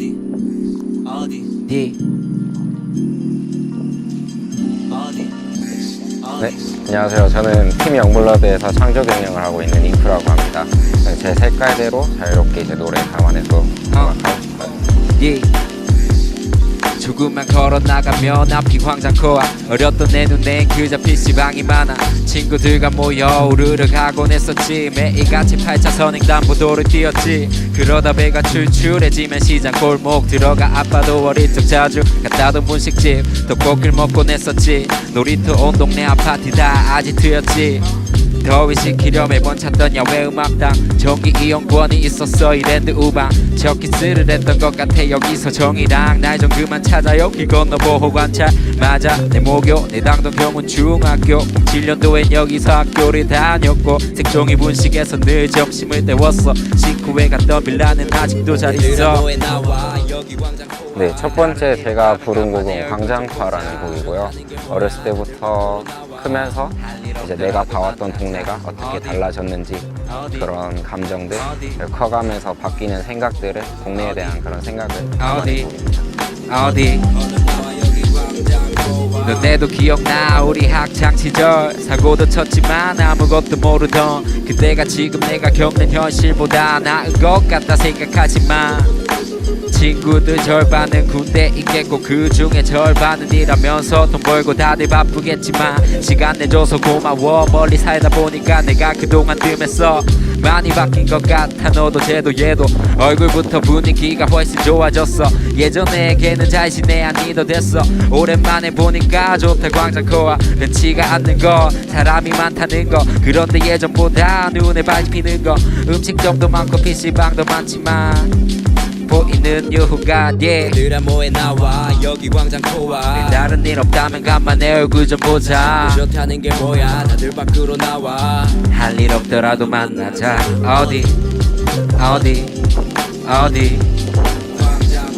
어디. 어디. D 어디. 네, 안녕하세요. 저는 팀 영블러드에서 창조 경영을 하고 있는 잉크라고 합니다. 제 색깔대로 자유롭게 이제 노래 담아 조금만 걸어 나가면 앞이 황장코아 어렸던 내 눈엔 그저 PC방이 많아. 친구들과 모여 우르르 가곤 했었지. 매일같이 8차선 횡단보도를 뛰었지. 그러다 배가 출출해지면 시장 골목 들어가 아빠도 어릴 적 자주 갔다던 분식집 떡볶이를 먹곤 했었지. 놀이터 온 동네 아파트 다. 아지트였지 더위 식히려 매번 찾던 야외 음악당. 전기 이용권이 있었어 이랜드 우방. 적기스를 했던 것 같아 여기서 정이랑 날 좀 그만 찾아 여기 건너 보호 관찰. 맞아 내 모교 내 당던 경운 중학교. 07년도엔 여기서 학교를 다녔고 색종이 분식에서 늘 점심을 때웠어. 식후에 갔던 빌라는 아직도 잘 있어. 네, 첫 번째 제가 부른 곡은 광장파라는 곡이고요. 어렸을 때부터 크면서 이제 내가 봐왔던 동네가 어떻게 달라졌는지 그런 감정들 커가면서 바뀌는 생각들을 동네에 대한 그런 생각을 어디? 어디? 너네도 기억나 우리 학창 시절. 사고도 쳤지만 아무것도 모르던 그때가 지금 내가 겪는 현실보다 나은 것 같다 생각하지만 친구들 절반은 군대 있겠고 그 중에 절반은 일하면서 돈 벌고 다들 바쁘겠지만 시간 내줘서 고마워. 멀리 살다 보니까 내가 그동안 뜸했어. 많이 바뀐 것 같아. 너도 쟤도 얘도. 얼굴부터 분위기가 훨씬 좋아졌어. 예전에게는 잘 지내 아니도 됐어. 오랜만에 보니까 좋다 광장코아 흔치가 않는 거. 사람이 많다는 거. 그런데 예전보다 눈에 밟히는 거. 음식점도 많고 PC방도 많지만 보이는 유후가 yeah. 얘들아 뭐에 나와 여기 광장 코아 다른 일 없다면 간만에 얼굴 좀 보자. 좋다는 게 뭐야 다들 밖으로 나와. 할 일 없더라도 만나자. 어디? 어디? 어디?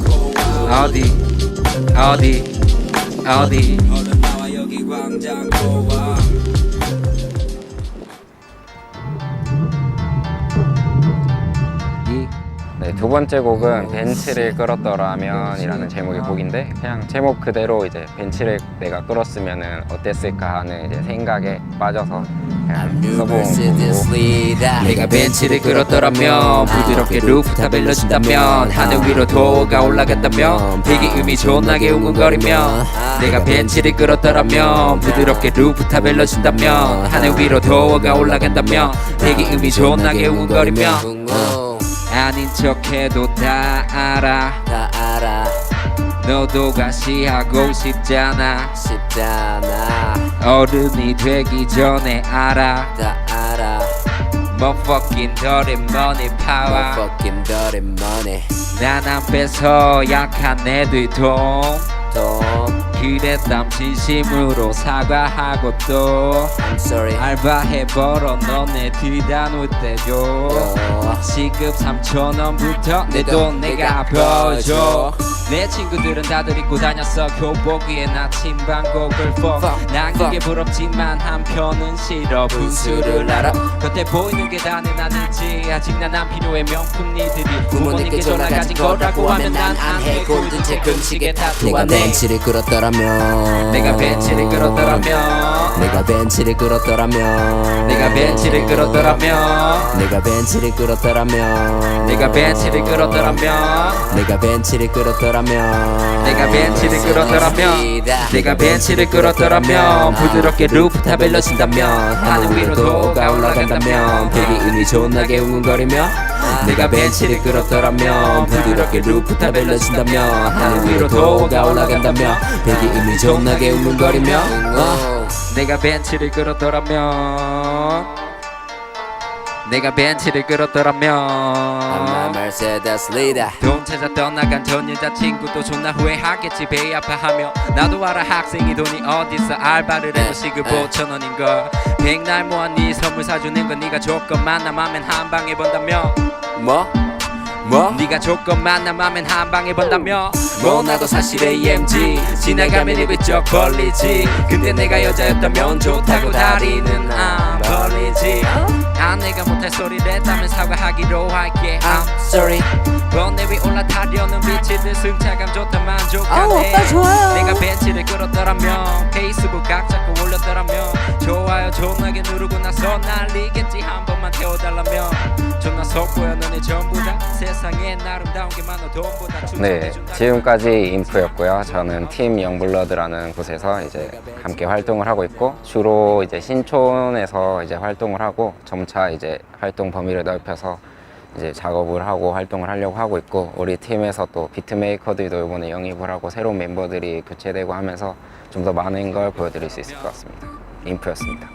코아 어디? 어디? 어디 네, 두 번째 곡은 벤치를 끌었더라면이라는 제목의 곡인데 그냥 제목 그대로 이제 벤치를 내가 끌었으면은 어땠을까 하는 이제 생각에 빠져서 그냥 써본 곡이고 내가 벤치를 끌었더라면 부드럽게 루프탑을 넣어준다면 하늘 위로 도가 올라간다면 배기음이 존나게 웅웅거리며 내가 벤치를 끌었더라면 부드럽게 루프탑을 넣어준다면 하늘 위로 도가 올라간다면 배기음이 존나게 웅웅거리며 아닌 척해도 다 알아. 다 알아. 너도 가시하고 싶잖아. 쉽잖아. 어른이 되기 전에 알아. 다 알아. Motherfucking dirty money power. fucking dirty money. 난 앞에서 약한 애들 돈 돈 그랬담 진심으로 사과하고 또 I'm sorry. 알바해 벌어 너네 놓을 때죠 어. 시급 3천원부터 내 돈 내가 벌줘. 내 친구들은 다들 입고 다녔어. 교복 위에 나침반곡을 fuck. 난 그게 부럽지만 한편은 싫어. 분수를 알아. 겉에 보이는 게 다는 아니지. 아직 난 안 필요해. 명품 니들이 부모님께 전화 가진 거라고 하면 난 안해. 골든 책 금식에 내가 타투하네. 벤치를 끌었더라면 내가 벤치를 끌었더라면. 내가 벤치를 끌었더라면. 내가 벤치를 끌었더라면. 내가 벤치를 끌었더라면. 내가 벤치를 끌었더라면. 내가 벤치를 끌었더라면. 내가 벤치를 끌었더라면. 내가 벤치를 끌었더라면. 부드럽게 루프탑을 넣어준다면. 하늘 위로 도가 올라간다면. 배기 음이 존나게 웅웅거리며 내가 벤치를 끌었더라면 부드럽게 루프탑을 넣어준다면 하늘 위로 도가 올라간다면 배기음이 존나게 웅웅거리며 어. 내가 벤치를 끌었더라면 내가 벤치를 끌었더라면 Mercedes leader. 돈 찾아 떠나간 전 여자친구도 존나 후회하겠지. 배 아파하며 나도 알아 학생이 돈이 어딨어 알바를 해도 시급 5천원인걸. 백날 모아 네 선물 사주는 건 네가 조건만 남하면 한 방에 번다며. 뭐? 뭐? 네가 조건만 남하면 한 방에 번다며. 뭐? 나도 사실 AMG 지나가면 입을 쩍 벌리지. 근데 내가 여자였다면 좋다고 다리는 안 벌리지 난 내가 못할 소리를 했다면 사과하기로 할게. I'm sorry. 번뇌 위 올라타려는 빛이들 승차감 좋다 만족하네. 아우, 오빠 좋아요. 내가 벤치를 끌었더라면 페이스북 각 잡고 올렸더라면 좋아요 존나게 누르고 나서 날리겠지. 한 번만 태워달라면 네. 지금까지 인프였고요. 저는 팀 영블러드라는 곳에서 이제 함께 활동을 하고 있고 주로 이제 신촌에서 이제 활동을 하고 점차 이제 활동 범위를 넓혀서 이제 작업을 하고 활동을 하려고 하고 있고 우리 팀에서 또 비트메이커들도 이번에 영입을 하고 새로운 멤버들이 교체되고 하면서 좀 더 많은 걸 보여드릴 수 있을 것 같습니다. 인프였습니다.